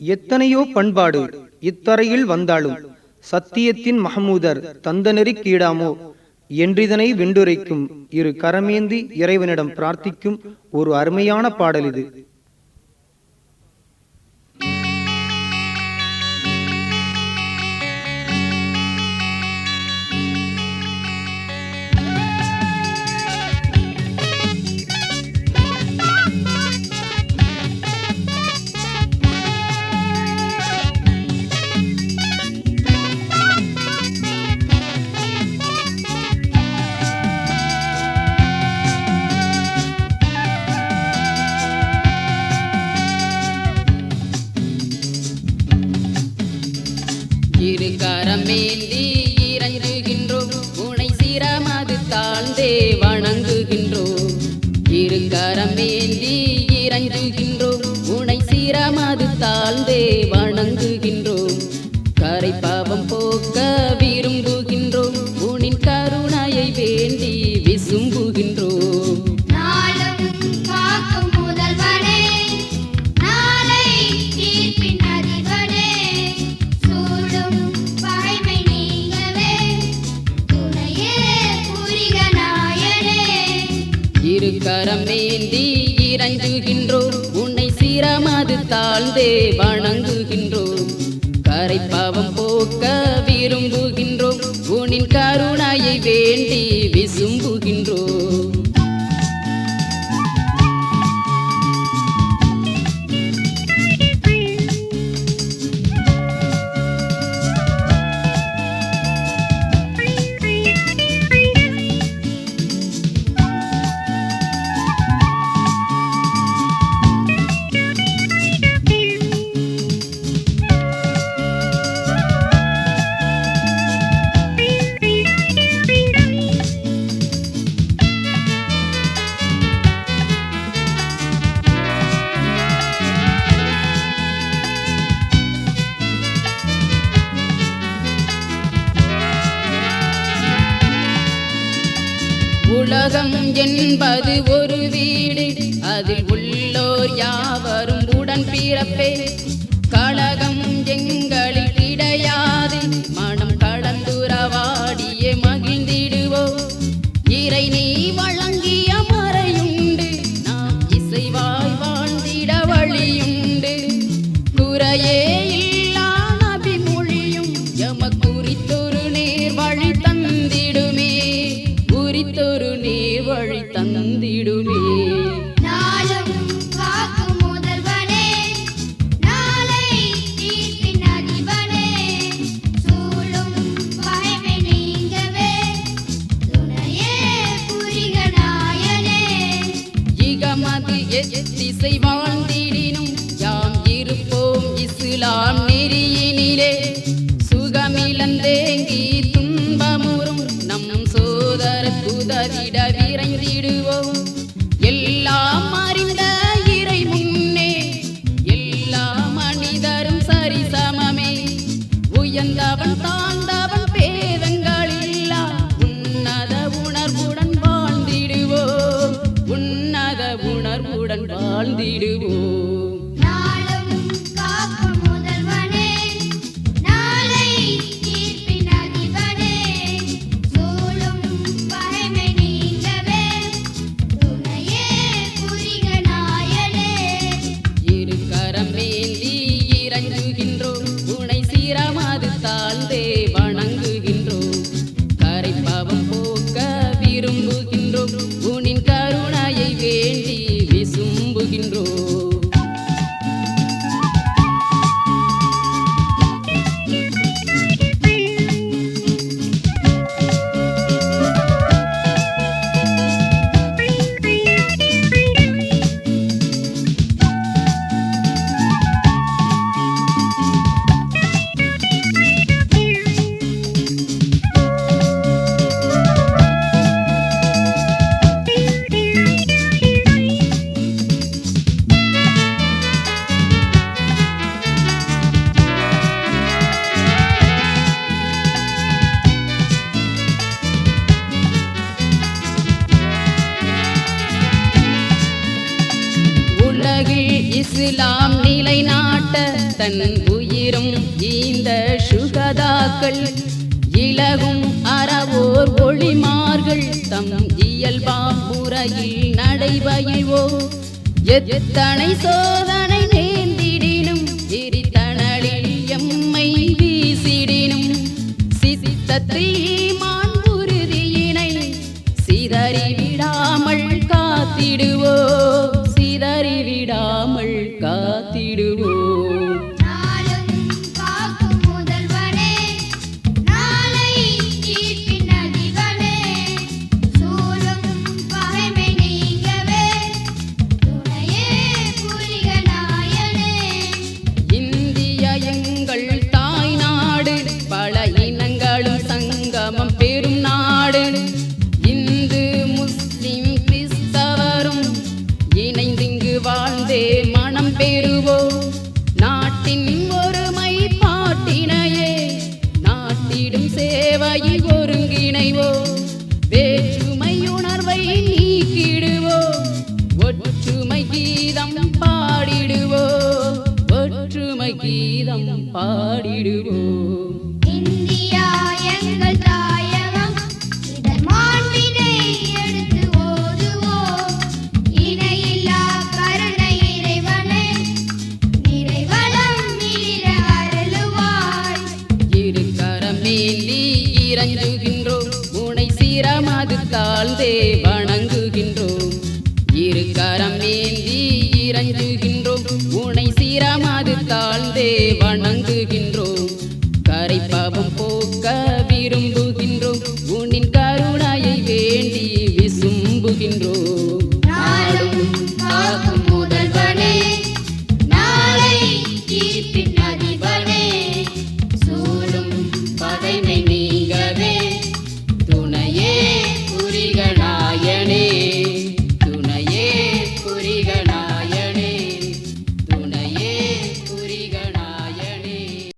எத்தனையோ பண்பாடு இத்தரையில் வந்தாலும் சத்தியத்தின் மஹமூதர் தந்தநெறி கீடாமோ என்றிதனை வெண்டுரைக்கும் இரு கரமேந்தி இறைவனிடம் பிரார்த்திக்கும் ஒரு அருமையான பாடல் இது. கரமேந்தி இறங்குகின்றோம். உனை சிரமது தாழ்ந்தே வணங்குகின்றோம். இரு கரமேந்தி இறங்குகின்றோம். இரு கரமேந்தி இறங்குகின்றோம் உன்னை சிரமது தாழ்ந்தே வணங்குகின்றோம் கரைப்பாவம் போக்க விரும்புகின்றோம் உனின் கருணையை வேண்டி உலகம் என்பது ஒரு வீடு. அதில் உள்ளோர் யாவரும் உடன் பிறப்பே. கழகம் எங்களில் கிடையாது. மனம் கலந்துரவாடியே மகிழ்ந்திடுவோம் இறை நீ வழங்கிய மறையுண்டு. நாம் இசைவாய் வாழ்ந்திட வழியுண்டு. குறையே இகமது எத்திசை வாழ்ந்திடினும் யாம் இருப்போம் இஸ்லாம் நெறியினிலே. வாழ்ந்திடுவோம். இஸ்லாம் நிலைநாட்ட தன் உயிரும் இந்த சுகதாக்கள். இலகும் அறவோர் ஒளிமார்கள் தம் இயல்பாம் முறையில் நடைபயில்வோ எத்தனை சோதனை விடாமல் காத்திடுவோம். வாழ்ந்தே மனம் பெறுவோம் நாட்டின் ஒருமை பாட்டினையே. நாட்டிடும் சேவையில் ஒருங்கிணைவோ. வேற்றுமை உணர்வை நீக்கிடுவோ. ஒற்றுமை கீதம் பாடிடுவோ. ஒற்றுமை கீதம் பாடிடுவோம் சிரமது தாழ்ந்தே வணங்குகின்றோம். இரு கரமேந்தி இறங்குகின்றோம். உனை சிரமது தாழ்ந்தே வணங்குகின்றோம். கரைப்பாவம் போக்க விரும்புகின்றோம். உன்னின் கருணையை வேண்டி விசும்புகின்றோம். நாளும் காக்கும் முதல்வனே.